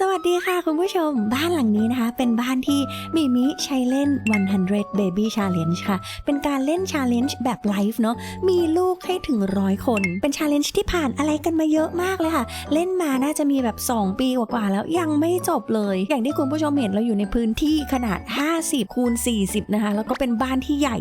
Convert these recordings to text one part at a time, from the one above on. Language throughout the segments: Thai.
สวัสดีค่ะคุณผู้ชมบ้านหลังนี้นะคะ เป็นบ้านที่มิมิใช้เล่น 100 Baby Challenge ค่ะ เป็นการเล่น Challenge แบบไลฟ์เนาะมีลูกให้ถึงร้อยคน เป็น Challenge ที่ผ่านอะไรกันมาเยอะมากเลยค่ะ เล่นมาน่าจะมีแบบ 2 ปีกว่าๆแล้วยังไม่จบเลย อย่างที่คุณผู้ชมเห็นเราอยู่ในพื้นที่ขนาด 50คูณ40 นะคะ แล้วก็เป็นบ้านที่ใหญ่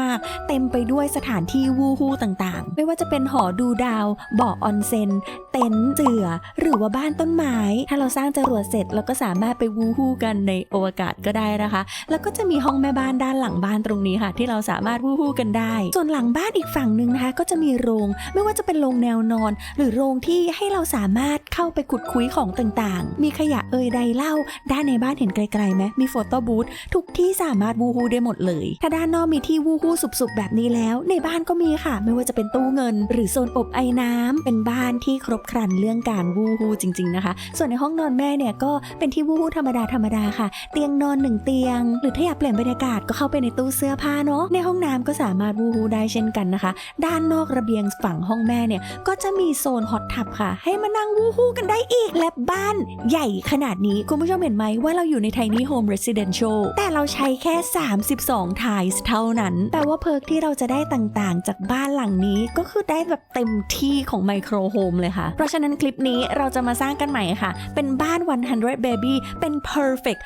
มากๆ เต็มไปด้วยสถานที่วูฮูต่างๆ ไม่ว่าจะเป็นหอดูดาวบ่อออนเซ็นเต็นท์เสือหรือว่าบ้านต้นไม้ ถ้าเราสร้างจรวดเสร็จเราก็สามารถไปวูฮูกันในอวกาศก็ได้นะคะ แล้วก็จะมีห้องแม่บ้านด้านหลังบ้านตรงนี้ค่ะ ที่เราสามารถวูฮูกันได้ ส่วนหลังบ้านอีกฝั่งหนึ่งนะคะ ก็จะมีโรง ไม่ว่าจะเป็นโรงแนวนอน หรือโรงที่ให้เราสามารถเข้าไปขุดคุยของต่างๆ มีขยะเอ่ยใดเล่า ด้านในบ้านเห็นไกลๆไหมมีโฟโต้บูธทุกที่สามารถวูฮูได้หมดเลย ถ้าด้านนอกมีที่วูฮูสุบๆแบบนี้แล้ว ในบ้านก็มีค่ะ ไม่ว่าจะเป็นตู้เงิน หรือโซนอบไอ้น้ำเป็นบ้านที่ครบครันเรื่องการวูฮูจริง ๆนะคะ ส่วนในห้องนอนแม่เนี่ยก็เป็นที่วูฮูธรรมดาธรรมดาค่ะ เตียงนอนหนึ่งเตียง หรือถ้าอยากเปลี่ยนบรรยากาศก็เข้าไปในตู้เสื้อผ้าเนาะในห้องน้ำก็สามารถวูฮูได้เช่นกันนะคะ ด้านนอกระเบียงฝั่งห้องแม่เนี่ยก็จะมีโซนฮอตทับค่ะ ให้มานั่งวูฮูกันได้อีก และบ้านใหญ่ขนาดนี้คุณผู้ชมเห็นไหมว่าเราอยู่ใน Tiny Home Residential แต่เราใช้แค่ 32ทายสเท่านั้น แปลว่าเพิร์กที่เราจะได้ต่างๆ จากบ้านหลังนี้ก็คือได้แบบเต็มที่ของไมโครโฮมเลยค่ะ เพราะฉะนั้นคลิปนี้เราจะมาสร้างกันใหม่ค่ะ เป็นบ้าน 100 Baby เป็น perfect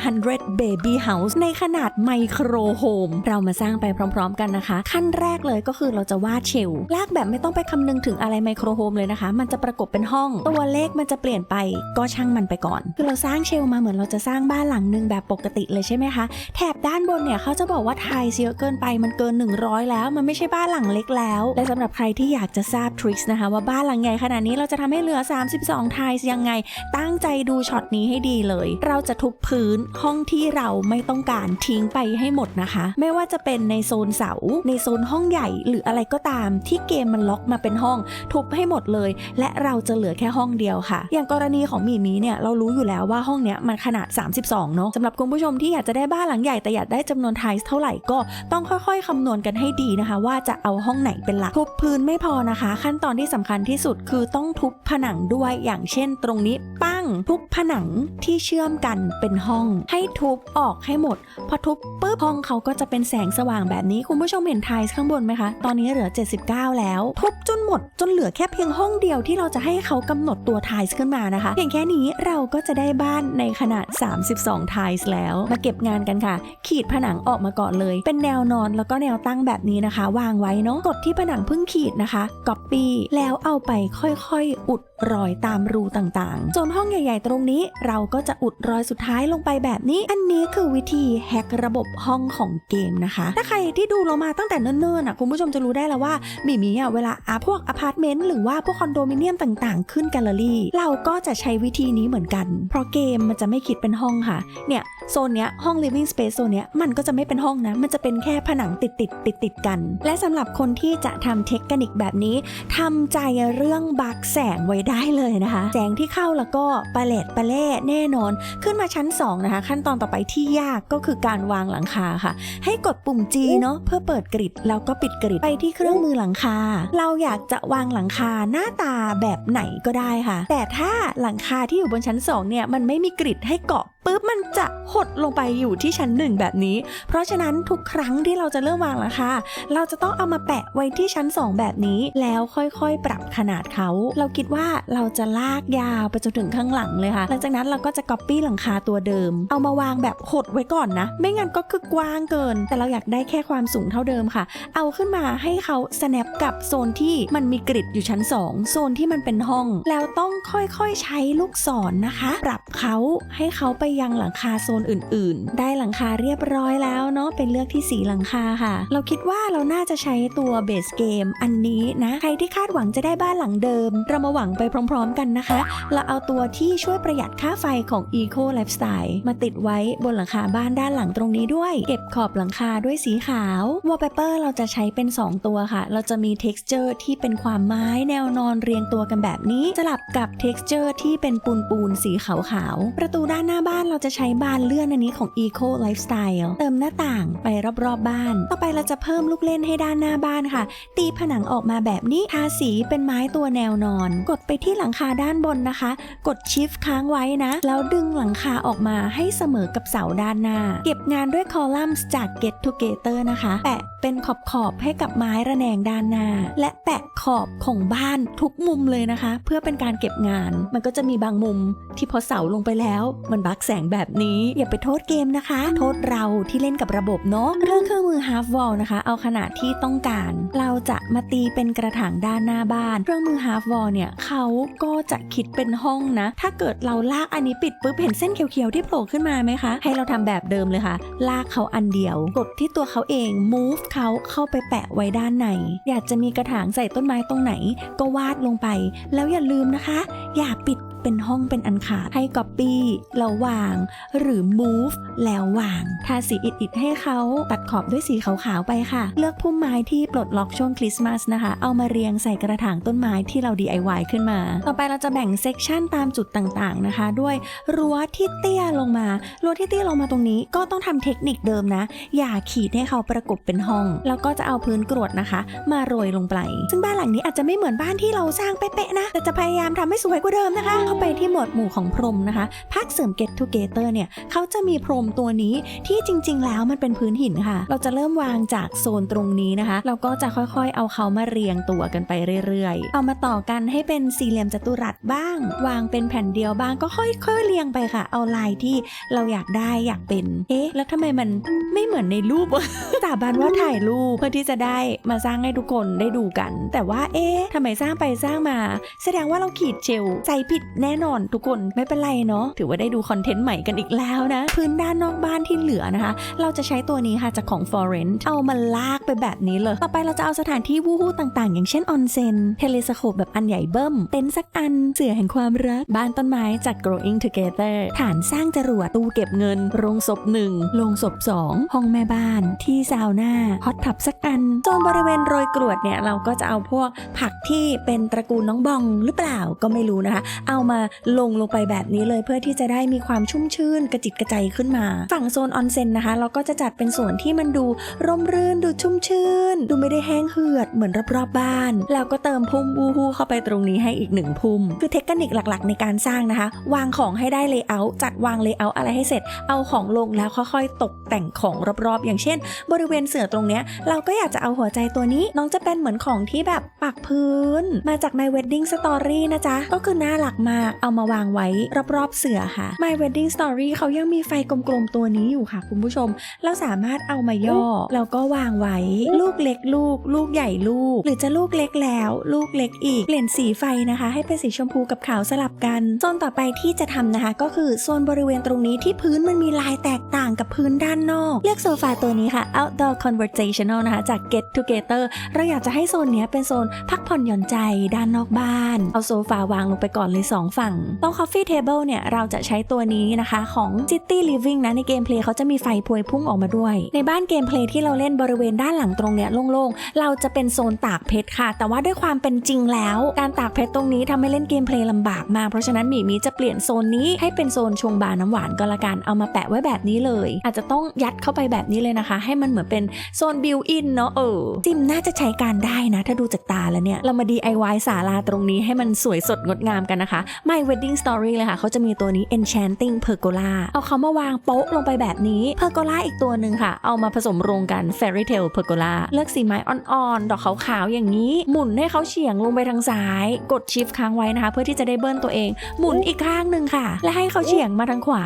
100 Baby House ในขนาดไมโครโฮมเรามาสร้างไปพร้อม ๆ กันนะคะ ขั้นแรกเลยก็คือเราจะวาดเชลล์ลากแบบไม่ต้องไปคำนึงถึงอะไรไมโครโฮมเลยนะคะ มันจะประกบเป็นห้อง ตัวเลขมันจะเปลี่ยนไปก็ช่างมันไปก่อน คือเราสร้างเชลล์มาเหมือนเราจะสร้างบ้านหลังหนึ่งแบบปกติเลยใช่ไหมคะ แถบด้านบนเนี่ยเขาจะบอกว่าไทยเยอะเกินไปมันเกิน 100 แล้ว มันไม่ใช่บ้านหลังเล็กแล้ว และสำหรับใครที่อยากจะทราบทริคนะคะว่าบ้านหลังใหญ่ขนาดนี้เราจะทำให้เหลือ 32ไทยยังไง ตั้งใจดูช็อตนี้ให้ดีเลย เราจะทุบพื้นห้องที่เราไม่ต้องการทิ้งไปให้หมดนะคะ ไม่ว่าจะเป็นในโซนเสา ในโซนห้องใหญ่หรืออะไรก็ตามที่เกมมันล็อกมาเป็นห้อง ทุบให้หมดเลย และเราจะเหลือแค่ห้องเดียวค่ะ อย่างกรณีของมีมีเนี่ยเรารู้อยู่แล้วว่าห้องเนี้ยมันขนาด 32 เนาะสำหรับคุณผู้ชมที่อยากจะได้บ้านหลังใหญ่แต่อยากได้จำนวนไทส์เท่าไหร่ก็ต้องค่อยๆคำนวณกันให้ดีนะคะ ว่าจะเอาห้องไหนเป็นหลักทุบพื้นไม่พอนะคะ ขั้นตอนที่สำคัญที่สุดคือต้องทุบผนังด้วยอย่างเช่น ตรงนี้ปั้ งทุบผนังที่เชื่อมกันเป็นห้อง ให้ทุบออกให้หมด พอทุบปุ๊บห้องเขาก็จะเป็นแสงสว่างแบบนี้ คุณผู้ชมเห็นไทส์ข้างบนไหมคะ ตอนนี้เหลือ 79 แล้ว ทุบจนหมด จนเหลือแค่เพียงห้องเดียวที่เราจะให้เขากำหนดตัวไทส์ขึ้นมานะคะเพียงแค่นี้เราก็จะได้บ้านในขนาด 32 ไทส์แล้ว มาเก็บงานกันค่ะ ขีดผนังออกมาก่อนเลย เป็นแนวนอนแล้วก็แนวตั้งแบบนี้นะคะ วางไว้เนาะกดที่ผนังเพิ่งขีดนะคะ copy แล้วเอาไปค่อยๆ อุดรอยตามรูต่างๆ จนห้องใหญ่ ๆ ตรงนี้ เราก็จะอุดรอยสุดท้ายลงไปแบบนี้ อันนี้คือวิธีแฮกระบบห้องของเกมนะคะ ถ้าใครที่ดูเรามาตั้งแต่เนิ่นๆอะคุณผู้ชมจะรู้ได้แล้วว่ามีมีอะเวลาอาพวกอพาร์ตเมนต์หรือว่าพวกคอนโดมิเนียมต่างๆ ขึ้นแกลเลอรี่ เราก็จะใช้วิธีนี้เหมือนกัน เพราะเกมมันจะไม่คิดเป็นห้องค่ะ เนี่ยโซนเนี้ยห้อง living space โซนเนี้ยมันก็จะไม่เป็นห้องนะ มันจะเป็นแค่ผนังติดติดติดติดกัน และสำหรับคนที่จะทำเทคนิคแบบนี้ทำใจเรื่องบักแสงไว้ได้เลยนะคะ แสงที่เข้าแล้วก็ปาเลตปาเล่แน่นอน ขึ้นมาชั้น 2 นะคะ ขั้นตอนต่อไปที่ยากก็คือการวางหลังคาค่ะ ให้กดปุ่ม G เนาะเพื่อเปิดกริดแล้วก็ปิดกริดไปที่เครื่องมือหลังคา เราอยากจะวางหลังคาหน้าตาแบบไหนก็ได้ค่ะ แต่ถ้าหลังคาที่อยู่บนชั้น 2 เนี่ยมันไม่มีกริดให้เกาะ ปุ๊บมันจะหดลงไปอยู่ที่ชั้นหนึ่งแบบนี้ เพราะฉะนั้นทุกครั้งที่เราจะเริ่มวางลังคาเราจะต้องเอามาแปะไว้ที่ชั้น 2 แบบนี้ แล้วค่อยๆ ปรับขนาดเขา เราคิดว่าเราจะลากยาวไปจนถึงข้างหลังเลยค่ะ หลังจากนั้นเราก็จะก๊อปปี้หลังคาตัวเดิม เอามาวางแบบหดไว้ก่อนนะ ไม่งั้นก็คือกว้างเกิน แต่เราอยากได้แค่ความสูงเท่าเดิมค่ะ เอาขึ้นมาให้เขา snap กับโซนที่มันมีกริดอยู่ชั้น 2 โซนที่มันเป็นห้อง แล้วต้องค่อยๆ ใช้ลูกศรนนะคะ ปรับเขาให้เขาไปยังหลังคาโซนอื่น ๆ ได้หลังคาเรียบร้อยแล้วเนาะเป็นเลือกที่สีหลังคาค่ะ เราคิดว่าเราน่าจะใช้ตัวเบสเกมอันนี้นะใครที่คาดหวังจะได้บ้านหลังเดิม เรามาหวังไปพร้อม ๆ กันนะคะ เราเอาตัวที่ช่วยประหยัดค่าไฟของ Eco Lifestyle มาติดไว้บนหลังคาบ้านด้านหลังตรงนี้ด้วย เก็บขอบหลังคาด้วยสีขาว Wallpaper เราจะใช้เป็น 2 ตัวค่ะ เราจะมี texture ที่เป็นความไม้แนวนอนเรียงตัวกันแบบนี้สลับกับ texture ที่เป็นปูนปูนสีขาวๆประตูด้านหน้าบ้านานเราจะใช้บานเลื่อนอันนี้ของ Eco Lifestyle เติมหน้าต่างไปรอบๆบบ้าน ต่อไปเราจะเพิ่มลูกเล่นให้ด้านหน้าบ้านค่ะ ตีผนังออกมาแบบนี้ทาสีเป็นไม้ตัวแนวนอน กดไปที่หลังคาด้านบนนะคะ กด Shift ค้างไว้นะ แล้วดึงหลังคาออกมาให้เสมอกับเสาด้านหน้า เก็บงานด้วยคอลัมน์จาก Get Together นะคะ แปะเป็นขอบขอบให้กับไม้ระแนงด้านหน้า และแปะขอบของบ้านทุกมุมเลยนะคะ เพื่อเป็นการเก็บงาน มันก็จะมีบางมุมที่พอเสาลงไปแล้วมันบักแสงแบบนี้ อย่าไปโทษเกมนะคะ โทษเราที่เล่นกับระบบเนาะเรื่องเครื่องมือ half wall นะคะ เอาขนาดที่ต้องการ เราจะมาตีเป็นกระถางด้านหน้าบ้าน เครื่องมือ half wall เนี่ยเขาก็จะคิดเป็นห้องนะ ถ้าเกิดเราลากอันนี้ปิดปุ๊บเห็นเส้นเขียวๆที่โผล่ขึ้นมาไหมคะ ให้เราทำแบบเดิมเลยค่ะ ลากเขาอันเดียว กดที่ตัวเขาเอง move เขาเข้าไปแปะไว้ด้านใน อยากจะมีกระถางใส่ต้นไม้ตรงไหน ก็วาดลงไป แล้วอย่าลืมนะคะ อย่าปิด เป็นห้องเป็นอันขาดให้ copy แล้ววาง หรือ move แล้ววาง ทาสีอิดๆให้เขาตัดขอบด้วยสีขาวๆไปค่ะ เลือกพุ่มไม้ที่ปลดล็อกช่วงคริสต์มาสนะคะ เอามาเรียงใส่กระถางต้นไม้ที่เรา DIY ขึ้นมา ต่อไปเราจะแบ่งเซกชันตามจุดต่างๆนะคะ ด้วยรั้วที่เตี้ยลงมา รั้วที่เตี้ยลงมาตรงนี้ก็ต้องทำเทคนิคเดิมนะ อย่าขีดให้เขาประกบเป็นห้อง แล้วก็จะเอาพื้นกรวดนะคะ มาโรยลงไป ซึ่งบ้านหลังนี้อาจจะไม่เหมือนบ้านที่เราสร้างเป๊ะๆนะ แต่จะพยายามทำให้สวยกว่าเดิมนะคะเข้าไปที่หมวดหมู่ของพรมนะคะภาคเสริม Get Together เนี่ยเขาจะมีพรมตัวนี้ที่จริง ๆ แล้วมันเป็นพื้นหินค่ะ เราจะเริ่มวางจากโซนตรงนี้นะคะ เราก็จะค่อยๆ เอาเขามาเรียงตัวกันไปเรื่อยๆ เอามาต่อกันให้เป็นสี่เหลี่ยมจัตุรัสบ้าง วางเป็นแผ่นเดียวบ้างก็ค่อย ๆ เรียงไปค่ะ เอาลายที่เราอยากได้อยากเป็น เอ๊ะ แล้วทำไมมันไม่เหมือนในรูปวะสาบานว่าถ่ายรูปเพื่อที่จะได้มาสร้างให้ทุกคนได้ดูกัน แต่ว่าเอ๊ะทำไมสร้างไปสร้างมา แสดงว่าเราขีดเชลใจผิดแน่นอนทุกคนไม่เป็นไรเนาะถือว่าได้ดูคอนเทนต์ใหม่กันอีกแล้วนะ พื้นด้านนอกบ้านที่เหลือนะคะ เราจะใช้ตัวนี้ค่ะจากของ f o r e n t เอามาลากไปแบบนี้เลย ต่อไปเราจะเอาสถานที่วู้ฮู้ต่างๆ อย่างเช่นออนเซนเทเลสโคปแบบอันใหญ่เบิ้ม เต็นท์สักอันเสือแห่งความรัก บ้านต้นไม้จาก growing together ฐานสร้างจรวดตู้เก็บเงิน โรงศพหนึ่งโรงศพสองห้องแม่บ้าน ที่ซาวน่าฮอตทับสักอันโซนบริเวณโรยกรวดเนี่ยเราก็จะเอาพวกผักที่เป็นตระกูลน้องบองหรือเปล่าก็ไม่รู้นะคะ เอามาลงลงไปแบบนี้เลยเพื่อที่จะได้มีความชุ่มชื่นกระจิตกระใจขึ้นมา ฝั่งโซนออนเซ็นนะคะ เราก็จะจัดเป็นส่วนที่มันดูร่มรื่นดูชุ่มชื่น ดูไม่ได้แห้งเหือดเหมือนรอบๆบ้าน แล้วก็เติมพุ่มวูฮูเข้าไปตรงนี้ให้อีกหนึ่งพุ่ม คือเทคนิคหลักๆ ในการสร้างนะคะ วางของให้ได้เลเยอร์จัดวางเลเยอร์อะไรให้เสร็จ เอาของลงแล้วค่อยๆ ตกแต่งของรอบๆ อย่างเช่น บริเวณเสือตรงเนี้ยเราก็อยากจะเอาหัวใจตัวนี้ น้องจะเป็นเหมือนของที่แบบปักพื้น มาจาก My Wedding Story นะจ๊ะก็คือน่ารักมาก เอามาวางไว้รอบๆเสือค่ะ My Wedding Story เขายังมีไฟกลมๆตัวนี้อยู่ค่ะ คุณผู้ชม เราสามารถเอามาย่อ แล้วก็วางไว้ ลูกเล็กลูก ลูกใหญ่ลูก หรือจะลูกเล็กแล้ว ลูกเล็กอีก เปลี่ยนสีไฟนะคะ ให้เป็นสีชมพูกับขาวสลับกันโซนต่อไปที่จะทำนะคะ ก็คือโซนบริเวณตรงนี้ที่พื้นมันมีลายแตกต่างกับพื้นด้านนอก เลือกโซฟาตัวนี้ค่ะ outdoor conversational นะคะ จาก get together เราอยากจะให้โซนนี้เป็นโซนพักผ่อนหย่อนใจด้านนอกบ้าน เอาโซฟาวางลงไปก่อนเลยสฝั่งโต๊ะ coffee table เนี่ย เราจะใช้ตัวนี้นะคะของ city living นะ ในเกมเพลย์เขาจะมีไฟพวยพุ่งออกมาด้วย ในบ้านเกมเพลย์ที่เราเล่นบริเวณด้านหลังตรงเนี้ยโล่งๆ เราจะเป็นโซนตากเพชรค่ะ แต่ว่าด้วยความเป็นจริงแล้ว การตากเพชรตรงนี้ทำให้เล่นเกมเพลย์ลำบากมาก เพราะฉะนั้นหมีมีจะเปลี่ยนโซนนี้ให้เป็นโซนชงบาน้ำหวานก็แล้วกัน เอามาแปะไว้แบบนี้เลย อาจจะต้องยัดเข้าไปแบบนี้เลยนะคะ ให้มันเหมือนเป็นโซนบิวอินเนาะเออจิมน่าจะใช้การได้นะ ถ้าดูจากตาแล้วเนี่ย เรามา DIY ศาลาตรงนี้ให้มันสวยสดงดงามกันนะคะ My Wedding Story เลยค่ะเขาจะมีตัวนี้ Enchanting Pergola เอาเขามาวางโป๊ะลงไปแบบนี้ Pergola อีกตัวหนึ่งค่ะ เอามาผสมรวมกัน Fairy Tale Pergola เลือกสีไม้อ่อนๆ ดอกขาวๆ อย่างนี้ หมุนให้เขาเฉียงลงไปทางซ้าย กด Shift ค้างไว้นะคะ เพื่อที่จะได้เบิ้ลตัวเอง หมุนอีกข้างหนึ่งค่ะ และให้เขาเฉียงมาทางขวา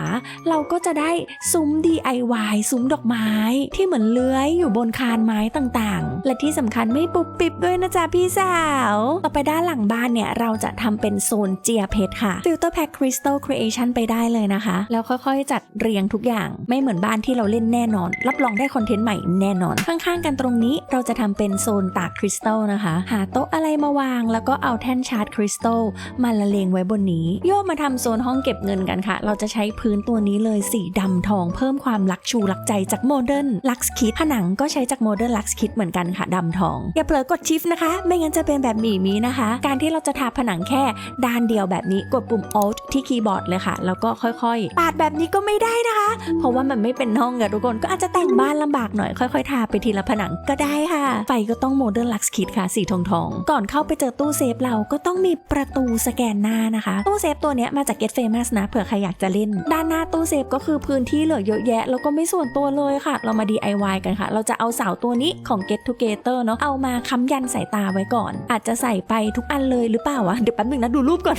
เราก็จะได้ซุ้ม DIY ซุ้มดอกไม้ ที่เหมือนเลื้อยอยู่บนคานไม้ต่างๆ และที่สำคัญไม่ปุบปิบด้วยนะจ๊ะพี่สาว ต่อไปด้านหลังบ้านเนี่ยเราจะทำเป็นโซนเจียเพชรค่ะ Filter Pack Crystal Creation ไปได้เลยนะคะ แล้วค่อยๆ จัดเรียงทุกอย่างไม่เหมือนบ้านที่เราเล่นแน่นอน รับรองได้คอนเทนต์ใหม่แน่นอน ข้างๆ กันตรงนี้เราจะทำเป็นโซนตากคริสตัลนะคะ หาโต๊ะอะไรมาวาง แล้วก็เอาแท่นชาร์จคริสตัลมาละเลงไว้บนนี้ โยกมาทำโซนห้องเก็บเงินกันค่ะ เราจะใช้พื้นตัวนี้เลยสีดำทอง เพิ่มความลักชูลักใจจากโมเดิร์นลักซ์คิดผนังก็ใช้จากโมเดิร์นลักซ์คิดเหมือนกันค่ะดำทองอย่าเผลอกดชิฟนะคะ ไม่งั้นจะเป็นแบบหมีมีนะคะ การที่เราจะทาผนังแค่ด้านเดียวแบบนี้กดปุ่ม Alt ที่คีย์บอร์ดเลยค่ะ แล้วก็ค่อยๆ ปาดแบบนี้ก็ไม่ได้นะคะ เพราะว่ามันไม่เป็นห้องอะทุกคนก็อาจจะแต่งบ้านลำบากหน่อย ค่อยๆ ทาไปทีละผนังก็ได้ค่ะ ไฟก็ต้องโมเดิร์นลักซ์คิดค่ะสีทองทองๆก่อนเข้าไปเจอตู้เซฟเราก็ต้องมีประตูสแกนหน้านะคะ ตู้เซฟตัวเนี้ยมาจาก Get Famous นะเผื่อใครอยากจะเล่น ด้านหน้าตู้เซฟก็คือพื้นที่เหลือเยอะแยะ แล้วก็ไม่ส่วนตัวเลยค่ะ เรามา DIY กันค่ะ เราจะเอาเสาตัวนี้ของ Get Together เนาะเอามาค้ำยันสายตาไว้ก่อน อาจจะใส่ไปทุกอันเลยหรือเปล่าวะเดี๋ยวแป๊บนึงนะดูรูปก่อน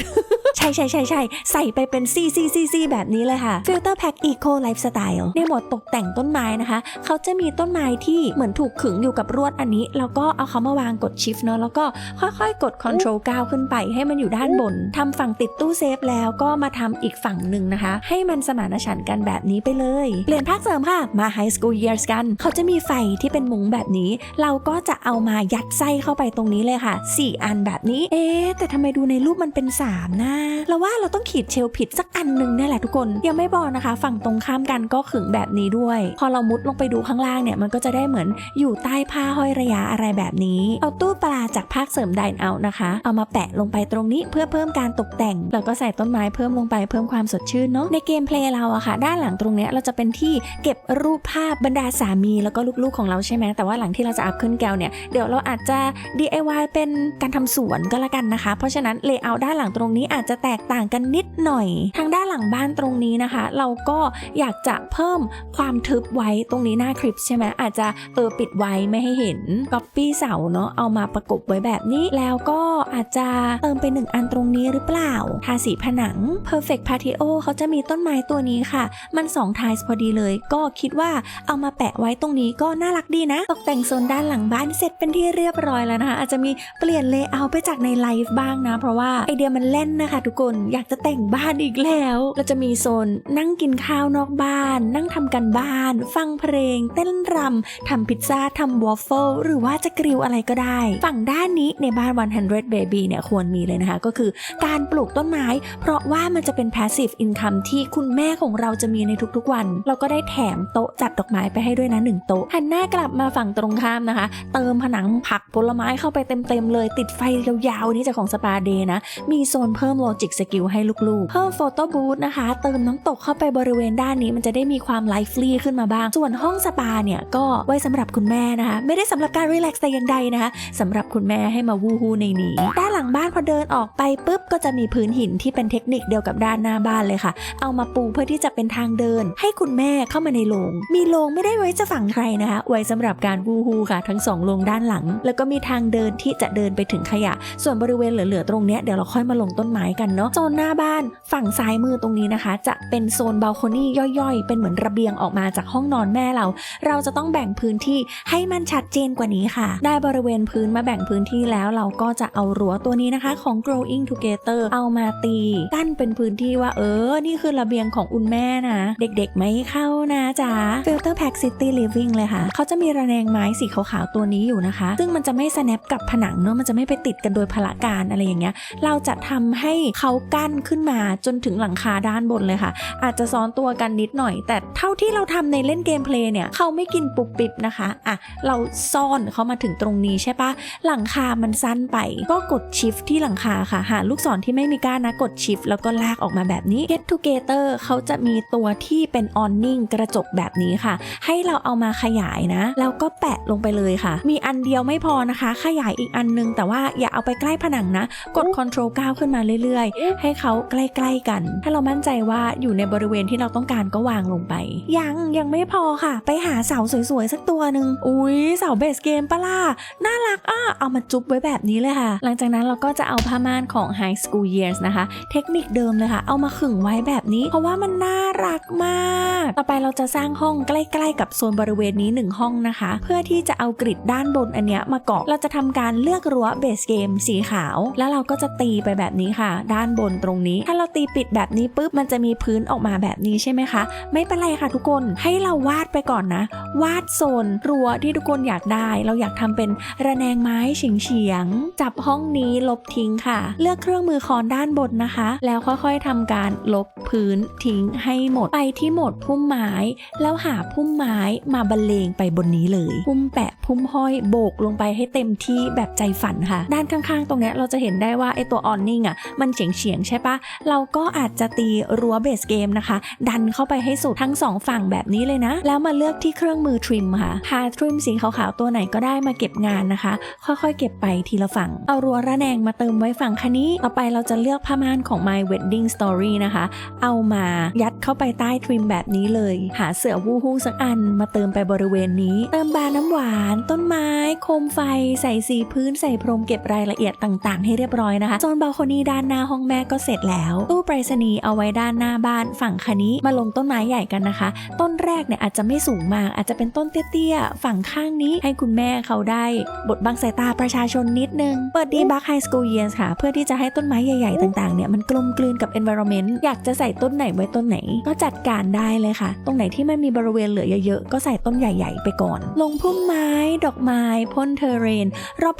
ใช่ใช่ใช่ใช่ใส่ไปเป็น C C C C แบบนี้เลยค่ะ Filter Pack Eco Lifestyle ในหมวดตกแต่งต้นไม้นะคะ เขาจะมีต้นไม้ที่เหมือนถูกขึงอยู่กับรวดอันนี้ แล้วก็เอาเขามาวางกด Shift เนอะแล้วก็ค่อยๆ กด Control 9 ขึ้นไปให้มันอยู่ด้านบนทำฝั่งติดตู้เซฟแล้วก็มาทำอีกฝั่งหนึ่งนะคะ ให้มันสมานฉันท์กันแบบนี้ไปเลย เปลี่ยนภาคเสริมค่ะ มา High School Years กัน เขาจะมีไฟที่เป็นมุงแบบนี้ เราก็จะเอามายัดไส้เข้าไปตรงนี้เลยค่ะ 4 อันแบบนี้ เอ๊แต่ทำไมดูในรูปมันเป็น3นะเราว่าเราต้องขีดเชลผิดสักอันหนึ่งเนี่ยแหละทุกคน ยังไม่บอกนะคะ ฝั่งตรงข้ามกันก็ขึงแบบนี้ด้วย พอเรามุดลงไปดูข้างล่างเนี่ยมันก็จะได้เหมือนอยู่ใต้ผ้าห้อยระยะอะไรแบบนี้ เอาตู้ปลาจากภาคเสริมไดน์เอานะคะ เอามาแปะลงไปตรงนี้เพื่อเพิ่มการตกแต่ง แล้วก็ใส่ต้นไม้เพิ่มลงไปเพิ่มความสดชื่นเนาะในเกมเพลย์เราอะค่ะ ด้านหลังตรงเนี้ยเราจะเป็นที่เก็บรูปภาพบรรดาสามีแล้วก็ลูกๆของเราใช่ไหมแต่ว่าหลังที่เราจะอัพขึ้นแก้วเนี่ยเดี๋ยวเราอาจจะ DIY เป็นการทำสวนก็แล้วกันนะคะ เพราะฉะนั้นเลเยอร์ด้านหลังตรงนี้อาจจะแตกต่างกันนิดหน่อย ทางด้านหลังบ้านตรงนี้นะคะ เราก็อยากจะเพิ่มความทึบไว้ตรงนี้หน้าคลิปใช่ไหมอาจจะเออปิดไว้ไม่ให้เห็นก๊อปปี้เสาเนาะเอามาประกบไว้แบบนี้ แล้วก็อาจจะเติมไปหนึ่งอันตรงนี้หรือเปล่า ทาสีผนัง Perfect Patio เขาจะมีต้นไม้ตัวนี้ค่ะ มัน2ทายพอดีเลย ก็คิดว่าเอามาแปะไว้ตรงนี้ก็น่ารักดีนะ ตกแต่งโซนด้านหลังบ้านเสร็จเป็นที่เรียบร้อยแล้วนะคะ อาจจะมีเปลี่ยนเลเยอร์ไปจากในไลฟ์บ้างนะ เพราะว่าไอเดียมันเล่นนะคะทุกคนอยากจะแต่งบ้านอีกแล้ว เราจะมีโซนนั่งกินข้าวนอกบ้าน นั่งทำกันบ้าน ฟังเพลง เต้นรำทำพิซซ่าทำวอฟเฟิลหรือว่าจะกริลอะไรก็ได้ ฝั่งด้านนี้ในบ้าน 100 Baby เนี่ยควรมีเลยนะคะ ก็คือการปลูกต้นไม้ เพราะว่ามันจะเป็น passive income ที่คุณแม่ของเราจะมีในทุกๆวัน เราก็ได้แถมโต๊ะจัดดอกไม้ไปให้ด้วยนะหนึ่งโต๊ะหันหน้ากลับมาฝั่งตรงข้ามนะคะ เติมผนังผักผลไม้เข้าไปเต็มๆเลย ติดไฟยาวๆนี่จากของสปาเดย์นะมีโซนเพิ่มโลจิกสกิลให้ลูกๆ เพิ่มโฟโต้บูธนะคะ เติมน้ำตกเข้าไปบริเวณด้านนี้มันจะได้มีความไลฟ์ลี่ขึ้นมาบ้าง ส่วนห้องสปาเนี่ย ก็ไว้สำหรับคุณแม่นะคะ ไม่ได้สำหรับการรีแลกซ์แต่อย่างใดนะคะสำหรับคุณแม่ให้มาวูฮูในนี้ ด้านหลังบ้านพอเดินออกไปปุ๊บก็จะมีพื้นหินที่เป็นเทคนิคเดียวกับด้านหน้าบ้านเลยค่ะ เอามาปูเพื่อที่จะเป็นทางเดิน ให้คุณแม่เข้ามาในโรงมีโรงไม่ได้ไว้จะฝังใครนะคะ ไว้สำหรับการวูฮูค่ะ ทั้งสองโรงด้านหลัง แล้วก็มีทางเดินที่จะเดินไปถึงขยะ ส่วนบริเวณเหลือๆตรงเนี้ยเดี๋ยวเราค่อยมาลงต้นไม้กันเนาะโซนหน้าบ้านฝั่งซ้ายมือตรงนี้นะคะ จะเป็นโซนบาลโคนี่ย่อยๆ เป็นเหมือนระเบียงออกมาจากห้องนอนแม่เรา เราจะต้องแบ่งพื้นที่ให้มันชัดเจนกว่านี้ค่ะ ได้บริเวณพื้นมาแบ่งพื้นที่แล้วเราก็จะเอารั้วตัวนี้นะคะ ของ growing together เอามาตีกั้นเป็นพื้นที่ว่าเออ นี่คือระเบียงของคุณแม่นะ เด็กๆไม่เข้านะจ๊ะ filter pack city living เลยค่ะ เขาจะมีระแนงไม้สีขาวๆตัวนี้อยู่นะคะ ซึ่งมันจะไม่ snap กับผนังเนอะมันจะไม่ไปติดกันโดยพละการอะไรอย่างเงี้ย เราจะทำให้เขากั้นขึ้นมาจนถึงหลังคาด้านบนเลยค่ะ อาจจะซ้อนตัวกันนิดหน่อย แต่เท่าที่เราทำในเล่นเกมเพลย์เนี่ยเขาไม่กินปุบปิบนะคะอะเราซ่อนเขามาถึงตรงนี้ใช่ปะหลังคามันสั้นไป ก็กดชิฟที่หลังคาค่ะหาลูกศรที่ไม่มีก้านนะกดชิฟแล้วก็ลากออกมาแบบนี้ Get Together เขาจะมีตัวที่เป็น awning กระจกแบบนี้ค่ะ ให้เราเอามาขยายนะ แล้วก็แปะลงไปเลยค่ะ มีอันเดียวไม่พอนะคะ ขยายอีกอันนึง แต่ว่าอย่าเอาไปใกล้ผนังนะ กด Ctrl 9 ขึ้นมาเรื่อยๆ ให้เขาใกล้ๆกัน ถ้าเรามั่นใจว่าอยู่ในบริเวณที่เราต้องการก็วางลงไป ยังยังไม่พอค่ะ ไปหาเสาสวยๆ สักตัวหนึ่งอุ๊ยเสาเบสเกมปะล่ะน่ารักอะเอามาจุ๊บไว้แบบนี้เลยค่ะ หลังจากนั้นเราก็จะเอาผ้าม่านของ High School Years นะคะ เทคนิคเดิมเลยค่ะ เอามาขึงไว้แบบนี้ เพราะว่ามันน่ารักมาก ต่อไปเราจะสร้างห้องใกล้ๆ กับโซนบริเวณนี้หนึ่งห้องนะคะ เพื่อที่จะเอากริดด้านบนอันเนี้ยมาเกาะเราจะทำการเลือกรั้วเบสเกมสีขาว แล้วเราก็จะตีไปแบบนี้ค่ะด้านบนตรงนี้ ถ้าเราตีปิดแบบนี้ปุ๊บมันจะมีพื้นออกมาแบบนี้ใช่ไหมคะ ไม่เป็นไรค่ะทุกคนให้เราวาดไปก่อนนะ วาดโซนรั้วที่ทุกคนอยากได้ เราอยากทำเป็นระแนงไม้เฉียงเฉียงจับห้องนี้ลบทิ้งค่ะ เลือกเครื่องมือคอนด้านบนนะคะ แล้วค่อยๆทำการลบพื้นทิ้งให้หมดไปที่หมดพุ่มไม้ แล้วหาพุ่มไม้มาบรรเลงไปบนนี้เลย พุ่มแปะพุ่มห้อยโบกลงไปให้เต็มที่แบบใจฝันค่ะ ด้านข้างๆ ตรงนี้เราจะเห็นได้ว่าไอตัวออนนิ่งอะมันเฉียงๆใช่ปะเราก็อาจจะตีรั้วเบสเกมนะคะ ดันเข้าไปให้สุดทั้งสองฝั่งแบบนี้เลยนะ แล้วมาเลือกที่เครื่องมือทริมค่ะหาทริมสีขาวๆตัวไหนก็ได้มาเก็บงานนะคะ ค่อยๆ เก็บไปทีละฝั่ง เอารั้วระแนงมาเติมไว้ฝั่งคันนี้ ต่อไปเราจะเลือกผ้าม่านของ My Wedding Story นะคะ เอามายัดเข้าไปใต้ทริมแบบนี้เลย หาเสือวู้ฮู้สักอันมาเติมไปบริเวณนี้ เติมบาน้ำหวาน ต้นไม้ โคมไฟ ใส่สีพื้น ใส่พรมเก็บรายละเอียดต่างๆ ให้เรียบร้อยนะคะโซนบาลคนีด้านหน้าห้องแม่ก็เสร็จแล้ว ตู้ไปรษณีย์เอาไว้ด้านหน้าบ้านฝั่งคันนี้มาลงต้นไม้ใหญ่กันนะคะ ต้นแรกเนี่ยอาจจะไม่สูงมาก อาจจะเป็นต้นเตี้ยๆฝั่งข้างนี้ให้คุณแม่เขาได้ บทบังสายตาประชาชนนิดนึง เปิดดีบักไฮสคูลเยียค่ะ เพื่อที่จะให้ต้นไม้ใหญ่ๆต่างๆเนี่ยมันกลมกลืนกับ environment อยากจะใส่ต้นไหนไว้ต้นไหน ก็จัดการได้เลยค่ะ ตรงไหนที่มันมีบริเวณเหลือเยอะๆก็ใส่ต้นใหญ่ ๆ ไปก่อน ลงพุ่มไม้ดอกไม้พ่นเทอร์เรน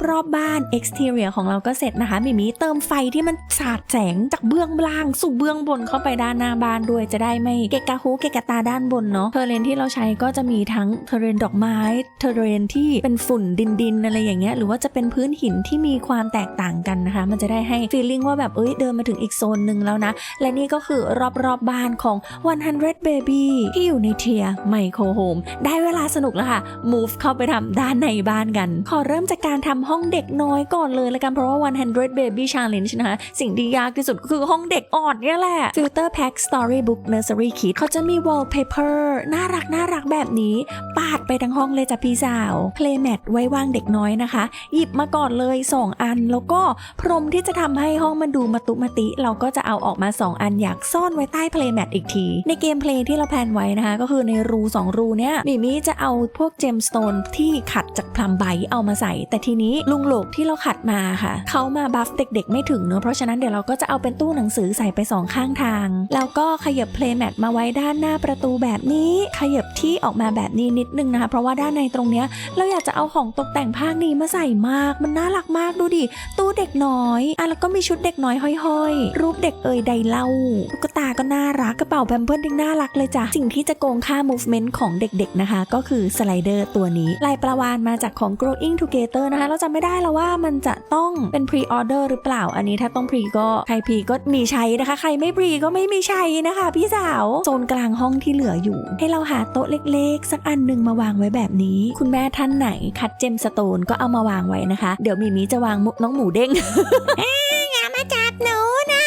รอบๆบ้าน exterior ของเราก็เสร็จนะคะมิมีเติมไฟที่มันสาดแสงจากเบื้องล่างสู่เบื้องบนเข้าไปด้านหน้าบ้านด้วยจะได้ไม่เกะกะหูเกะกะตาด้านบนเนาะเทอร์เรนที่เราใช้ก็จะมีทั้งเทอร์เรนดอกไม้เทอร์เรนที่เป็นฝุ่นดินดินๆอะไรอย่างเงี้ยหรือว่าจะเป็นพื้นหินที่มีความแตกต่างกันนะคะ มันจะได้ให้ feeling ว่าแบบเอ้ยเดินมาถึงอีกโซนหนึ่งแล้วนะ และนี่ก็คือรอบๆบบ้านของ 100 Baby ที่อยู่ในเทียไมโครโฮมได้เวลาสนุกแล้วค่ะ move เข้าไปทำด้านในบ้านกัน ขอเริ่มจากการทำห้องเด็กน้อยก่อนเลยละกันเพราะว่า 100 Baby Challenge นะคะสิ่งที่ยากที่สุดก็คือห้องเด็กอ่อนเนี่ยแหละ Filter Pack Storybook Nursery Kit เขาจะมี wallpaper น่ารักน่ารักแบบนี้ ปาดไปทั้งห้องเลยจ้ะพี่สาว Playmat ไว้วางเด็กน้อยนะคะ หยิบมาก่อนเลย 2 อัน แล้วก็พรมที่จะทำให้ห้องมันดูมาตุมาติ เราก็จะเอาออกมา 2 อันอยากซ่อนไว้ใต้ Playmat อีกที ในเกมเพลย์ที่เราแพนไว้นะคะ ก็คือในรู 2 รูเนี่ยมิมี่จะเอาพวกเจมสโตนที่ขัดจากพลัมไบเอามาใส่ แต่ทีนี้ลุงโหลกที่เราขัดมาค่ะเขามาบัฟเด็กๆ ไม่ถึงเนอะเพราะฉะนั้นเดี๋ยวเราก็จะเอาเป็นตู้หนังสือใส่ไปสองข้างทาง แล้วก็ขยับเพลย์แมทมาไว้ด้านหน้าประตูแบบนี้ ขยับที่ออกมาแบบนี้นิดนึงนะคะ เพราะว่าด้านในตรงเนี้ยเราอยากจะเอาของตกแต่งภาคนี้มาใส่มาก มันน่ารักมากดูดิ ตู้เด็กน้อยอะแล้วก็มีชุดเด็กน้อยห้อยๆ รูปเด็กเอ่ยใดเล่าตุ๊กตาก็น่ารักกระเป๋าแพมเพิร์ดน่ารักเลยจ้ะ สิ่งที่จะโกงค่า movement ของเด็กๆนะคะ ก็คือสไลเดอร์ตัวนี้ลายประวานมาจากของ growing together นะคะ เราจะไม่ได้แล้วว่ามันจะต้องเป็น pre order หรือเปล่า อันนี้ถ้าต้อง pre ก็ใคร pre ก็มีใช้นะคะ ใครไม่ pre ก็ไม่มีใช้นะคะ พี่สาวโซนกลางห้องที่เหลืออยู่ ให้เราหาโต๊ะเล็กๆ สักอันหนึ่งมาวางไว้แบบนี้ คุณแม่ท่านไหนคัดเจมสโตนก็เอามาวางไว้นะคะ เดี๋ยวมีมีจะวางมุกน้องหมูเด้งอย่ามาจับหนูนะ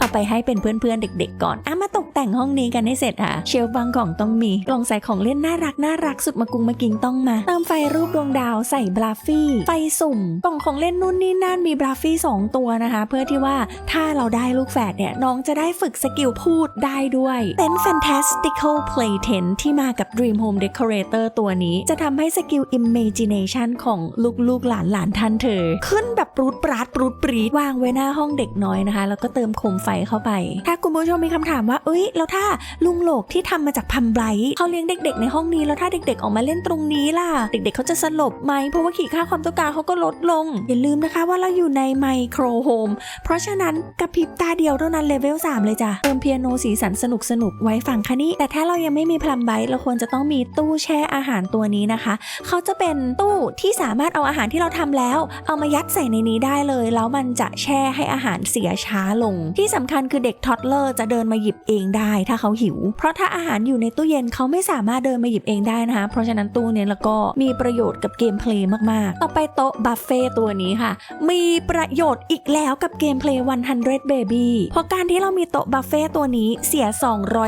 เอาไปให้เป็นเพื่อนๆเด็กๆก่อนอะมาตก แต่งห้องนี้กันให้เสร็จค่ะ เชลฟ์วางของต้องมี กล่องใส่ของเล่นน่ารักน่ารักสุดมากุงมากิงต้องมา เติมไฟรูปดวงดาวใส่บราฟี่ ไฟสุ่ม กล่องของเล่นนู่นนี่นั่นมีบราฟี่ 2 ตัวนะคะ เพื่อที่ว่าถ้าเราได้ลูกแฝดเนี่ยน้องจะได้ฝึกสกิลพูดได้ด้วยเต็นท์ Fantastical Play Tent ที่มากับ Dream Home Decorator ตัวนี้ จะทำให้สกิล Imagination ของลูกๆหลานๆท่านเธอ ขึ้นแบบปรูดปราดปรูดปรีดวางไว้หน้าห้องเด็กน้อยนะคะ แล้วก็เติมโคมไฟเข้าไป ถ้าคุณผู้ชมมีคำถามว่าเอ้ยแล้วถ้าลุงโหลกที่ทำมาจากพัมไบรท์เขาเลี้ยงเด็ก ๆ ในห้องนี้แล้วถ้าเด็ก ๆ ออกมาเล่นตรงนี้ล่ะ เด็ก ๆเขาจะสลบไหมเพราะว่าขีดค่าความต้องการเขาก็ลดลง อย่าลืมนะคะว่าเราอยู่ในไมโครโฮมเพราะฉะนั้นกระพริบตาเดียวเท่านั้นเลเวล3เลยจ้ะเติมเปียโนสีสันสนุกสนุกๆไว้ฝั่งคันนี้ แต่ถ้าเรายังไม่มีพัมไบต์เราควรจะต้องมีตู้แช่อาหารตัวนี้นะคะ เขาจะเป็นตู้ที่สามารถเอาอาหารที่เราทำแล้ว เอามายัดใส่ในนี้ได้เลย แล้วมันจะแช่ให้อาหารเสียช้าลง ที่สำคัญคือเด็กท็อดเลอร์จะเดินมาหยิบเองได้ถ้าเขาหิว เพราะถ้าอาหารอยู่ในตู้เย็นเขาไม่สามารถเดินมาหยิบเองได้นะคะ เพราะฉะนั้นตู้เนี้แล้วก็มีประโยชน์กับเกมเพลย์มากๆ ต่อไปโต๊ะบัฟเฟ่ตัวนี้ค่ะ มีประโยชน์อีกแล้วกับเกมเพลย์100 Baby เพราะการที่เรามีโต๊ะบัฟเฟ่ตัวนี้เสีย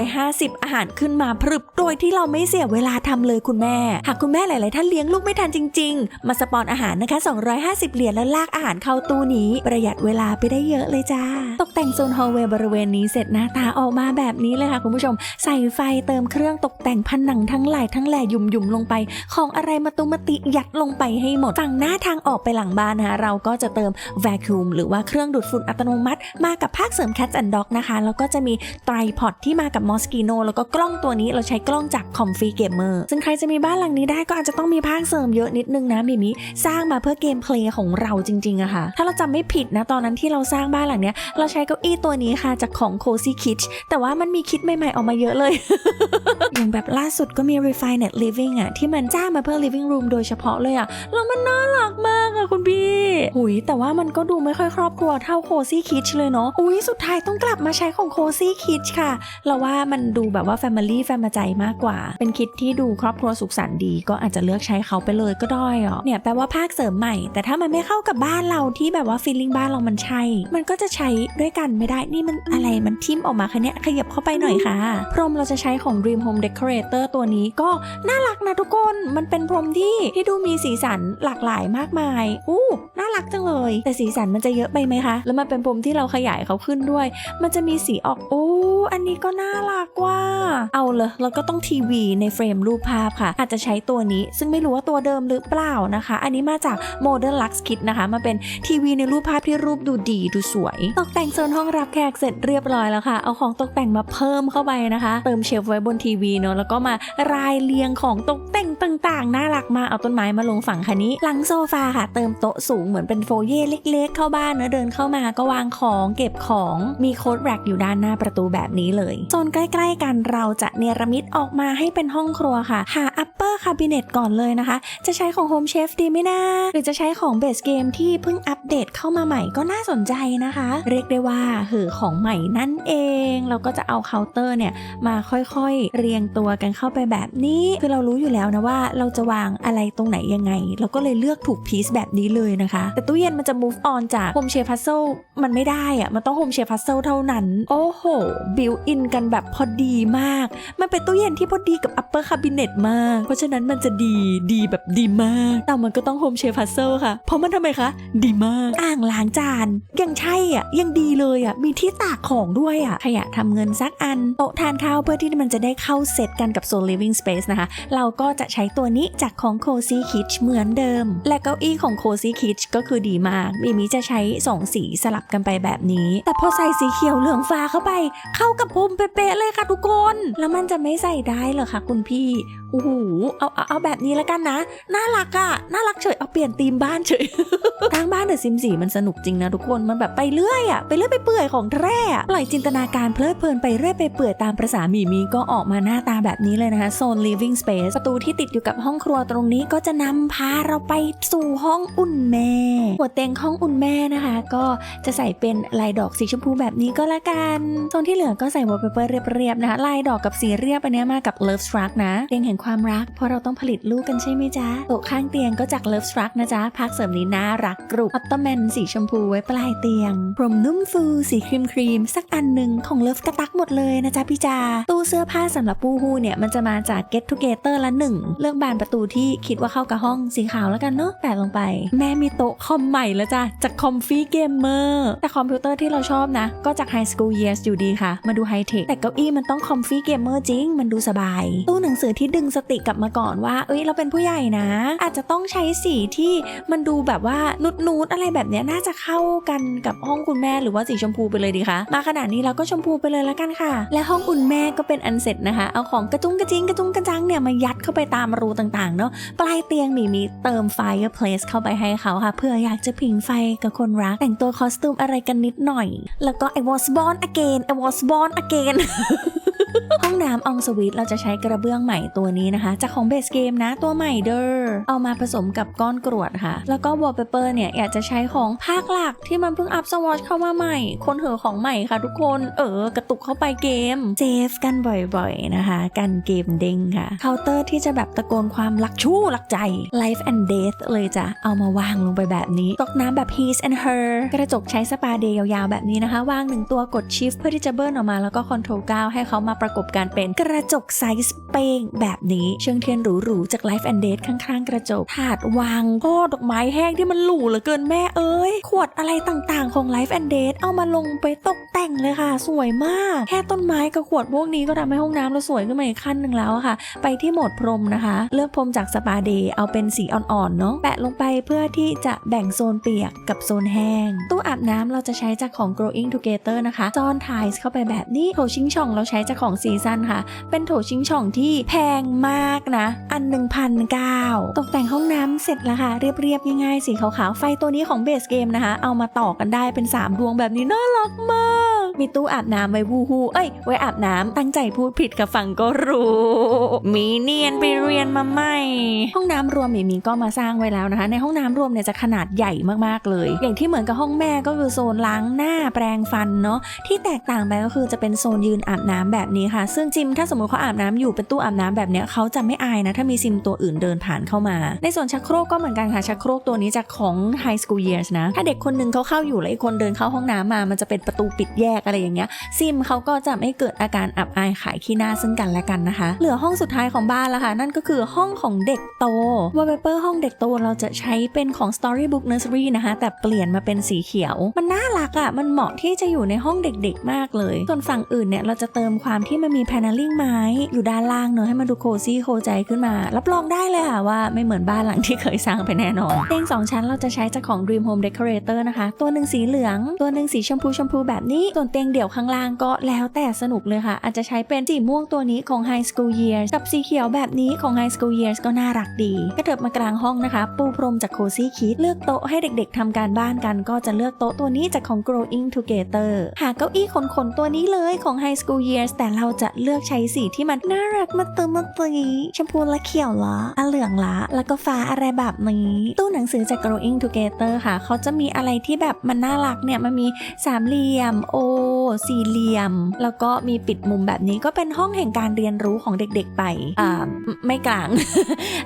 250 อาหารขึ้นมาพรึบโดยที่เราไม่เสียเวลาทำเลยคุณแม่ หากคุณแม่หลาย ๆ ท่านเลี้ยงลูกไม่ทันจริง ๆ มาสปอนอาหารนะคะ 250 เหรียญแล้วลากอาหารเข้าตู้นี้ ประหยัดเวลาไปได้เยอะเลยจ้า ตกแต่งโซนฮอลเวย์บริเวณนี้เสร็จหน้าตาออกมาแบบนี้เลยค่ะคุณผู้ชม ใส่ไฟเติมเครื่องตกแต่งผนังทั้งหลายทั้งแหล่ยุ่มยุ่มลงไป ของอะไรมาตุมติยัดลงไปให้หมดฝั่งหน้าทางออกไปหลังบ้านนะคะเราก็จะเติม vacuum หรือว่าเครื่องดูดฝุ่นอัตโนมัติ มากับภาคเสริม Cats and Dog นะคะ แล้วก็จะมี tripod ที่มากับ Moschino แล้วก็กล้องตัวนี้เราใช้กล้องจาก Comfy Gamer ซึ่งใครจะมีบ้านหลังนี้ได้ก็อาจจะต้องมีภาคเสริมเยอะนิดนึงนะมิมิสร้างมาเพื่อเกมเพลย์ของเราจริงๆอะค่ะ ถ้าเราจำไม่ผิดนะตอนนั้นที่เราสร้างบ้านหลังเนี้ยเราใช้เก้าอี้ตัวนี้ค่ะจากของ Cozy Kitch แต่ว่ามันมันมีคิดใหม่ๆออกมาเยอะเลย อย่างแบบล่าสุดก็มี refined living อะที่มันจ้างมาเพื่อ living room โดยเฉพาะเลยอะแล้วมันน่ารักมากอะคุณพี่ หุยแต่ว่ามันก็ดูไม่ค่อยครอบครัวเท่า cozy kitchen เลยเนาะ อุ้ยสุดท้ายต้องกลับมาใช้ของ cozy kitchen ค่ะ เราว่ามันดูแบบว่า Family แฟมใจมากกว่า เป็นคิดที่ดูครอบครัวสุขสันต์ดี ก็อาจจะเลือกใช้เขาไปเลยก็ได้อะเนี่ยแปลว่าภาคเสริมใหม่ แต่ถ้ามันไม่เข้ากับบ้านเราที่แบบว่า feeling บ้านเรามันใช่ มันก็จะใช้ด้วยกันไม่ได้ นี่มันอะไรมันทิมออกมาคะเนี่ยขยับเข้าไปหน่อยค่ะ พรมเราจะใช้ของ Dream Home Decorator ตัวนี้ก็น่ารักนะทุกคน มันเป็นพรมที่ที่ดูมีสีสันหลากหลายมากมาย อู้น่ารักจังเลย แต่สีสันมันจะเยอะไปไหมคะ แล้วมันเป็นพรมที่เราขยายเขาขึ้นด้วย มันจะมีสีออก โอ้ อันนี้ก็น่ารักว่า เอาเลยเราก็ต้องทีวีในเฟรมรูปภาพค่ะ อาจจะใช้ตัวนี้ ซึ่งไม่รู้ว่าตัวเดิมหรือเปล่านะคะ อันนี้มาจาก Modern Lux Kit นะคะมาเป็นทีวีในรูปภาพที่รูปดูดีดูสวย ตกแต่งโซนห้องรับแขกเสร็จเรียบร้อยแล้วค่ะ เอาของตกแต่งมาเพิ่มเข้าไปนะคะ เติมเชลฟ์ไว้บนทีวีเนอะแล้วก็มารายเรียงของตกแต่งต่างๆ น่ารักมาเอาต้นไม้มาลงฝั่งคันนี้ หลังโซฟาค่ะ เติมโต๊ะสูงเหมือนเป็นโฟเย่เล็ก ๆ เข้าบ้านเนอะเดินเข้ามาก็วางของเก็บของมีโค้ดแร็กอยู่ด้านหน้าประตูแบบนี้เลยโซนใกล้ๆ กันเราจะเนรมิตออกมาให้เป็นห้องครัวค่ะ หา upper cabinet ก่อนเลยนะคะ จะใช้ของ Home Chef ดีไหมนะหรือจะใช้ของ Base Game ที่เพิ่งอัปเดตเข้ามาใหม่ก็น่าสนใจนะคะ เรียกได้ว่าเหอของใหม่นั่นเอง เราก็จะเอาเอาเคาน์เตอร์เนี่ยมาค่อยๆ เรียงตัวกันเข้าไปแบบนี้ คือเรารู้อยู่แล้วนะว่าเราจะวางอะไรตรงไหนยังไง เราก็เลยเลือกถูกพีซแบบนี้เลยนะคะ แต่ตู้เย็นมันจะ move on จาก Home Chef Puzzle มันไม่ได้อะมันต้อง Home Chef Puzzle เท่านั้น โอ้โห บิวอินกันแบบพอดีมาก มันเป็นตู้เย็นที่พอดีกับ upper cabinet มาก เพราะฉะนั้นมันจะดีดีแบบดีมาก แต่มันก็ต้อง Home Chef Puzzle ค่ะ เพราะมันทำไมคะ ดีมาก อ่างล้างจาน ยังใช่อะ ยังดีเลยอะ มีที่ตากของด้วยอะ ขยะทำเงินสกอันโต๊ะทานข้าวเพื่อที่มันจะได้เข้าเซตกันกับโซน living Space นะคะ เราก็จะใช้ตัวนี้จากของ cozy kitch เหมือนเดิม และเก้าอี้ของ cozy kitch ก็คือดีมากมีมิจะใช้สองสีสลับกันไปแบบนี้ แต่พอใส่สีเขียวเหลืองฟ้าเข้าไป เข้ากับผมเป๊ะเลยค่ะทุกคน แล้วมันจะไม่ใส่ได้เหรอคะคุณพี่ โอ้โหเอาเอาเอาแบบนี้แล้วกันนะ น่ารักอะน่ารักเฉยเอาเปลี่ยนธีมบ้านเฉยทางบ้านเดอะซิมสีมันสนุกจริงนะทุกคนมันแบบไปเรื่อยอะไปเรื่อยไปเปื่อยของแท้ปล่อยจินตนาการเพลิดเพลินไปเรื่อยไปเปื่อยตามประษาหมีมีก็ออกมาหน้าตาแบบนี้เลยนะคะโซน living space ประตูที่ติดอยู่กับห้องครัวตรงนี้ก็จะนำพาเราไปสู่ห้องอุ่นแม่ หัวเตียงห้องอุ่นแม่นะคะ ก็จะใส่เป็นลายดอกสีชมพูแบบนี้ก็แล้วกันโซนที่เหลือก็ใส่วอลเปเปอร์เรียบๆนะคะลายดอกกับสีเรียบอันเนี้ยมากับ Love Struck นะเตียงแห่งความรัก เพราะเราต้องผลิตลูกกันใช่ไหมจ๊ะโต๊ะข้างเตียงก็จาก Love Struck นะจ๊ะพักเสริมนี้น่ารักกรุบอัตโตแมนสีชมพูไว้ปลายเตียงพรมนุ่มฟูสีครีมครีมสักอันหนึ่งของ Love กระตักหมดเลยนะจ๊ะพี่จาตู้เสื้อผ้าสำหรับปูฮูเนี่ยมันจะมาจาก Get Together ละหนึ่งเลือกบานประตูที่คิดว่าเข้ากับห้องสีขาวแล้วกันเนาะแปะลงไป แม่มีโต๊ะคอมใหม่แล้วจ้ะจากคอมฟี่เกมเมอร์แต่คอมพิวเตอร์ที่เราชอบนะ ก็จาก High School Years อยู่ดีค่ะ มาดูไฮเทคแต่เก้าอี้มันต้องคอมฟี่เกมเมอร์จริง มันดูสบาย ตู้หนังสือที่ดึงสติกลับมาก่อนว่า เอ้ยเราเป็นผู้ใหญ่นะ อาจจะต้องใช้สีที่มันดูแบบว่านุดนูดอะไรแบบนี้น่าจะเข้ากันกับห้องคุณแม่หรือว่าสีชมพูไปเลยดีคะมาขนาดนี้เราก็ชมพูไปเลยละกันค่ะ และห้องอุ่นแม่ก็เป็นอันเสร็จนะคะ เอาของกระจุงกระจิงกระจุงกระจังเนี่ยมายัดเข้าไปตามรูต่างๆเนาะปลายเตียงมีมีเติม fireplace เข้าไปให้เขาค่ะเพื่ออยากจะผิงไฟกับคนรักแต่งตัวคอสตูมอะไรกันนิดหน่อย แล้วก็ I was born again I was born again ห้องน้ำอองสวีทเราจะใช้กระเบื้องใหม่ตัวนี้นะคะ จากของเบสเกมนะตัวใหม่เด้อเอามาผสมกับก้อนกรวดค่ะ แล้วก็วอลเปเปอร์เนี่ยอยากจะใช้ของภาคหลักที่มันเพิ่งอัพสวอชเข้ามาใหม่ คนเหอของใหม่ค่ะทุกคนเออกระตุกเข้าไปเกมเจฟกันบ่อยๆนะคะ กันเกมเด้งค่ะเคาน์เตอร์ที่จะแบบตะโกนความรักชู้รักใจ life and death เลยจ้ะเอามาวางลงไปแบบนี้ตกน้ำแบบ his and her กระจกใช้สปาเดย์ยาวๆแบบนี้นะคะวางหนึ่งตัวกด shift เพื่อที่จะเบิร์นออกมาแล้วก็ control 9ให้เขามาประกบกันเป็นกระจกไซส์เป้งแบบนี้เชิงเทียนหรูๆจาก life and death ข้างๆ กระจก ถาดวางก็ดอกไม้แห้งที่มันหรูเหลือเกินแม่เอ้ย ขวดอะไรต่างๆของ life and death เอามาลงไปตกแต่งเลยค่ะ สวยมาก แค่ต้นไม้กับขวดพวกนี้ก็ทำให้ห้องน้ำเราสวยขึ้นมาอีกขั้นหนึ่งแล้วค่ะ ไปที่โหมดพรมนะคะ เลือกพรมจากสปาเดย์เอาเป็นสีอ่อนๆเนาะแปะลงไปเพื่อที่จะแบ่งโซนเปียกกับโซนแห้ง ตู้อาบน้ำเราจะใช้จากของ growing together นะคะจอนทส์เข้าไปแบบนี้โถชิงช่องเราใช้จากของซีซันค่ะ เป็นโถชิงช่องที่แพงมากนะ อันหนึ่งพันเก้าตกแต่งห้องน้ำเสร็จแล้วค่ะ เรียบๆง่ายๆสีขาวๆ ไฟตัวนี้ของเบสเกมนะคะ เอามาต่อกันได้เป็น 3 ดวงแบบนี้น่ารักมาก มีตู้อาบน้ำไว้วูฮูเอ้ย ไว้อาบน้ำตั้งใจพูดผิดกับฟังก็รู้ มีเนียนไปเรียนมาใหม่ห้องน้ำรวมมีมีก็มาสร้างไว้แล้วนะคะ ในห้องน้ำรวมเนี่ยจะขนาดใหญ่มากๆเลย อย่างที่เหมือนกับห้องแม่ก็คือโซนล้างหน้าแปรงฟันเนาะที่แตกต่างไปก็คือจะเป็นโซนยืนอาบน้ำแบบนี้ค่ะ ซึ่งจิมถ้าสมมติเขาอาบน้ำอยู่เป็นตู้อาบน้ำแบบเนี้ยเขาจะไม่อายนะ ถ้ามีซิมตัวอื่นเดินผ่านเข้ามา ในส่วนชักโครกก็เหมือนกันค่ะ ชักโครกตัวนี้จากของ High School Years นะ ถ้าเด็กคนหนึงเขาเข้าอยู่แล้วอีกคนเดินเข้าห้องน้ำมา มันจะเป็นประตูปิดแยกอะไรอย่างเงี้ย ซิมเขาก็จะไม่เกิดอาการอับอายขายขี้หน้าซึ่งกันและกันนะคะ เหลือห้องสุดท้ายของบ้านแล้วค่ะ นั่นก็คือห้องของเด็กโตวอลเปเปอร์ห้องเด็กโตเราจะใช้เป็นของ Storybook Nursery นะคะ แต่เปลี่ยนมาเป็นสีเขียว มันน่ารักอะ่ะ มันเหมาะที่จะอยู่ในห้องเด็กๆ มากเลย ส่วนฝั่งอื่นเนี่ยเราจะเติมความที่มันมีแพน e ลิ่งไม้อยู่ด้านล่างเนอะให้มันดูโคซี่โคใจขึ้นมา รับรองได้เลยค่ะว่าไม่เหมือนบ้านหลังที่เคยสร้างไปแน่นอนเตียงสองชั้นเราจะใช้จากของ Dream Home Decorator นะคะ ตัวหนึ่งสีเหลือง ตัวหนึ่งสีชมพูชมพูแบบนี้ ส่วนเตียงเดี่ยวข้างล่างก็แล้วแต่สนุกเลยค่ะ อาจจะใช้เป็นสีม่วงตัวนี้ของ High School Years กับสีเขียวแบบนี้ของ High School Years ก็น่ารักดีกระเถิบมากลางห้องนะคะ ปูพรมจาก Cozy Kids เลือกโต๊ะให้เด็ก ๆทำการบ้านกันก็จะเลือกโต๊ะตัวนี้จากของ Growing Together หาเก้าอี้ขนๆตัวนี้เลยของ High School Years แต่เราจะเลือกใช้สีที่มันน่ารักมาเติมมาตีชมพูและเขียวละอะเหลืองละ แล้วก็ฟ้าอะไรแบบนี้ ตู้หนังสือจาก Growing Together ค่ะ เขาจะมีอะไรที่แบบมันน่ารักเนี่ย มันมีสามเหลี่ยม โอ สี่เหลี่ยม แล้วก็มีปิดมุมแบบนี้ก็เป็นห้องแห่งการเรียนรู้ของเด็กๆไป อ่า ไม่กลาง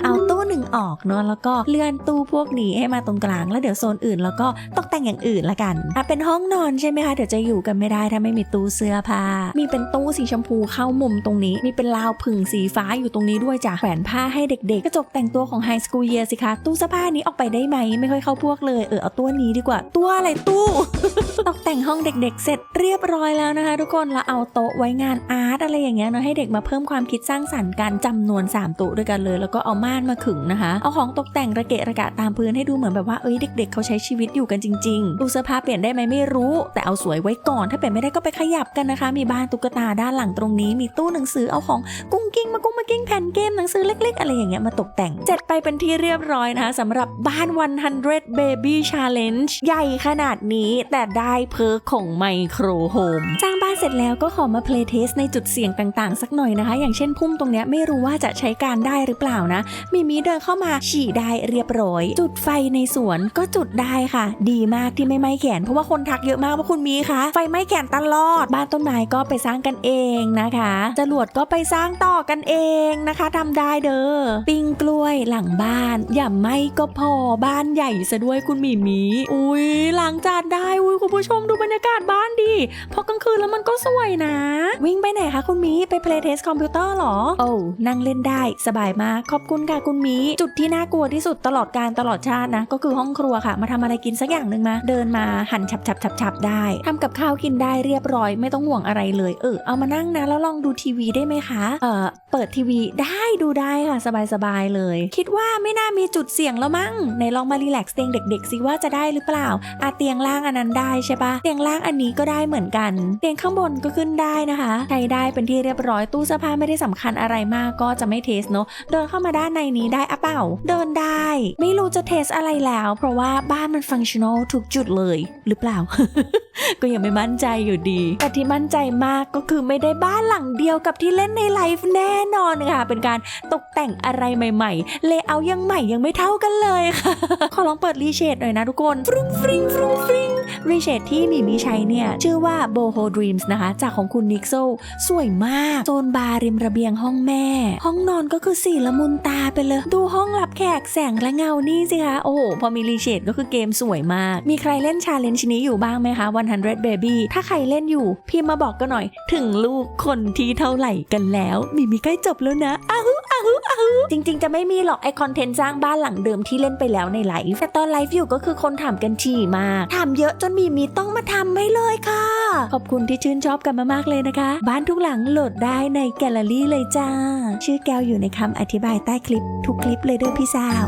เอาตู้หนึ่งออกเนาะ แล้วก็เลื่อนตู้พวกนี้ให้มาตรงกลาง แล้วเดี๋ยวโซนอื่น แล้วก็ตกแต่งอย่างอื่นละกันอะเป็นห้องนอนใช่ไหมคะ เดี๋ยวจะอยู่กันไม่ได้ถ้าไม่มีตู้เสื้อผ้า มีเป็นตู้สีชมพูเข้ามุมตรงนี้ มีเป็นราวผึ่งสีฟ้าอยู่ตรงนี้ด้วยจ้ะแขวนผ้าให้เด็กๆ กระจกแต่งตัวของไฮสคูลเยียสิคะ ตู้เสื้อผ้านี้ออกไปได้ไหม ไม่ค่อยเข้าพวกเลย เออเอาตัวนี้ดีกว่า ตัวอะไรตู้ ตกแต่งห้องเด็กๆ เสร็จเรียบร้อยแล้วนะคะ ทุกคนแล้วเอาโต๊ะไว้งานอาร์ตอะไรอย่างเงี้ยเนาะให้เด็กมาเพิ่มความคิดสร้างสรรค์กันจำนวน 3ต๊ะด้วยกันเลย แล้วก็เอาม่านมาขึงนะคะ เอาของตกแต่งระเกะระกะตามพื้นให้ดูเหมือนแบบว่าเอ้ยเด็ก ๆ เขาใช้ชีวิตอยู่กันจริงๆตู้เสื้อผ้าเปลี่ยนได้ไหมไม่รู้ แต่เอาสวยไว้ก่อน ถ้าเปลี่ยนไม่ได้ก็ไปขยับกันนะคะ มีบ้านตุ๊กตาด้านหลังตรงนี้มีตู้หนังสือเอาของกุ้งกิ้งมากุ้งมากิ้งแผ่นเกมหนังสือเล็ก ๆ อะไรอย่างเงี้ยมาตกแต่งเสร็จไปเป็นที่เรียบร้อยนะคะสำหรับบ้าน 100 Baby Challenge ใหญ่ขนาดนี้แต่ได้เพิร์ของไมโครโฮมสร้างบ้านเสร็จแล้วก็ขอมาเพลย์เทสในจุดเสี่ยงต่างๆ สักหน่อยนะคะ อย่างเช่นพุ่มตรงเนี้ยไม่รู้ว่าจะใช้การได้หรือเปล่านะมีมีเดินเข้ามาฉี่ได้เรียบร้อย จุดไฟในสวนก็จุดได้ค่ะ ดีมากที่ไม่ไหม้แขนเพราะว่าคนทักเยอะมากว่าคุณมีคะไฟไหม้แขนตลอดบ้านต้นไม้ก็ไปสร้างกันเองนะคะจรวดก็ไปสร้างต่อกันเองนะคะทำได้เด้อปิงกล้วยหลังบ้าน อย่าไม้ก็พอบ้านใหญ่ซะด้วยคุณหมีมีอุ้ยหล้างจานได้อุ้ยคุณผู้ชมดูบรรยากาศบ้านดิพอกลางคืนแล้วมันก็สวยนะ วิ่งไปไหนคะคุณมีไปเพลย์เทสคอมพิวเตอร์หรอโอ้นั่งเล่นได้สบายมากขอบคุณค่ะคุณมีจุดที่น่ากลัวที่สุดตลอดการตลอดชาตินะ ก็คือห้องครัวค่ะ มาทำอะไรกินสักอย่างหนึ่งมา เดินมาหั่นฉับฉับฉับฉับได้ทำกับข้าวกินได้เรียบร้อยไม่ต้องห่วงอะไรเลย เออเอามานั่งนะแล้วลองดูทีวีได้ไหมคะ เอ่อ เปิดทีวีได้ดูได้ค่ะสบายสบายๆเลย คิดว่าไม่น่ามีจุดเสี่ยงแล้วมั้งไหนลองมารีแลกซ์เตียงเด็กๆสิว่าจะได้หรือเปล่าอาเตียงล่างอันนั้นได้ใช่ปะเตียงล่างอันนี้ก็ได้เหมือนกัน เตียงข้างบนก็ขึ้นได้นะคะใช้ได้เป็นที่เรียบร้อยตู้เสื้อผ้าไม่ได้สำคัญอะไรมากก็จะไม่เทสเนอะเดินเข้ามาด้านในนี้ได้อะเปล่า เดินได้ ไม่รู้จะเทสอะไรแล้ว เพราะว่าบ้านมันฟังชั่นอลทุกจุดเลยหรือเปล่า ก็ยังไม่มั่นใจอยู่ดีแต่ที่มั่นใจมากก็คือไม่ได้บ้านหลังเดียวกับที่เล่นในไลฟ์แน่นอนค่ะ เป็นการตกแต่งอะไรใหม่ๆ เลเยอร์ยังใหม่ยังไม่เท่ากันเลยค่ะ ขอลองเปิดรีเชดหน่อยนะทุกคนฟรุ้งฟริงฟรุ้งฟริงรีเชดที่มีมีใช้เนี่ย ชื่อว่า Boho Dreams นะคะ จากของคุณนิกโซสวยมาก โซนบาร์ริมระเบียงห้องแม่ ห้องนอนก็คือสีละมุนตาไปเลย ดูห้องรับแขกแสงและเงานี่สิคะ โอ้โห พอมีรีเชดก็คือเกมสวยมาก มีใครเล่นชาเลนจ์นี้อยู่บ้างไหมคะ100 Baby ถ้าใครเล่นอยู่ พิมพ์มาบอกกันหน่อย ถึงลูกคนที่เท่าไหร่กันแล้ว มีมีใกล้จบแล้วนะอ้าวอ้าวอ้าวจริง ๆ จะไม่มีหรอกไอคอนเทนต์สร้างบ้านหลังเดิมที่เล่นไปแล้วในไลฟ์แต่ตอนไลฟ์อยู่ก็คือคนถามกันถี่มากถามเยอะจนมีมีต้องมาทำให้เลยค่ะ ขอบคุณที่ชื่นชอบกันมากๆเลยนะคะ บ้านทุกหลังโหลดได้ในแกลเลอรี่เลยจ้า ชื่อแก้วอยู่ในคำอธิบายใต้คลิป ทุกคลิปเลยเด้อพี่สาว